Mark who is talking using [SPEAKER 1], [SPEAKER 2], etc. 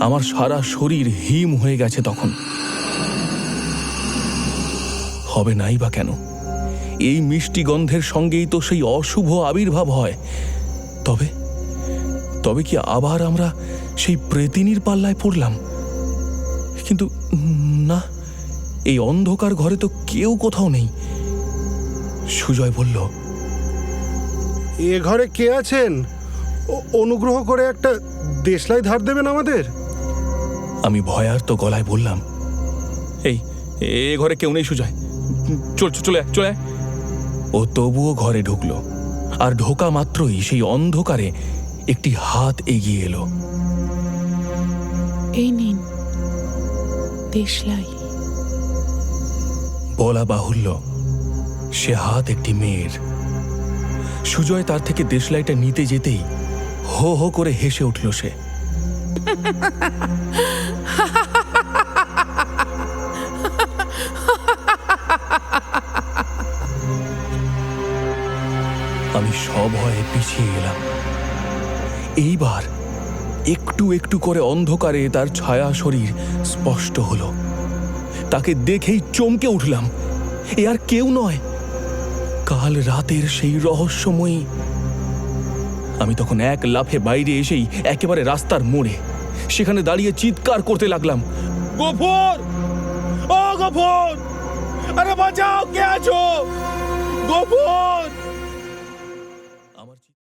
[SPEAKER 1] আমার সারা শরীর হিম হয়ে গেছে তখন। হবে নাই বা কেন? এই মিষ্টি গন্ধের সঙ্গেই তো সেই অশুভ আবির্ভাব হয়। তবে তবে কি আবার আমরা সেই প্রেতিনীর পাল্লায় পড়লাম? কিন্তু না, এই অন্ধকার ঘরে তো কেউ কোথাও নেই। সুজয় বলল,
[SPEAKER 2] এ ঘরে কে আছেন? অনুগ্রহ করে একটা দেশলাই ধার দেবেন আমাদের?
[SPEAKER 1] আমি ভয়ার্ত গলায় বললাম এই এ ঘরে কেউ নেই সুজয়। চল চল, চলে ও তবুও ঘরে ঢুকলো আর ঢোকা মাত্রই সেই অন্ধকারে একটি হাত এগিয়ে এলো।
[SPEAKER 3] এই নিন দেশলাই।
[SPEAKER 1] বলা বাহুল্য সে হাত একটি মেয়ের। সুজয় তার থেকে দেশলাইটা নিতে যেতেই হো হো করে হেসে উঠল সে। আমি সভয়ে পিছিয়ে এলাম এইবার একটু একটু করে অন্ধকারে তার ছায়া শরীর স্পষ্ট হলো। তাকে দেখেই চমকে উঠলাম। এ আর কেউ নয়। কাল রাতের সেই রহস্যময়ী। আমি তখন এক লাফে বাইরে এসেই একেবারে রাস্তার মোড়ে সেখানে দাঁড়িয়ে চিৎকার করতে লাগলাম। গফর! ও গফর! আরে বাঁচাও কে আছো? গফর!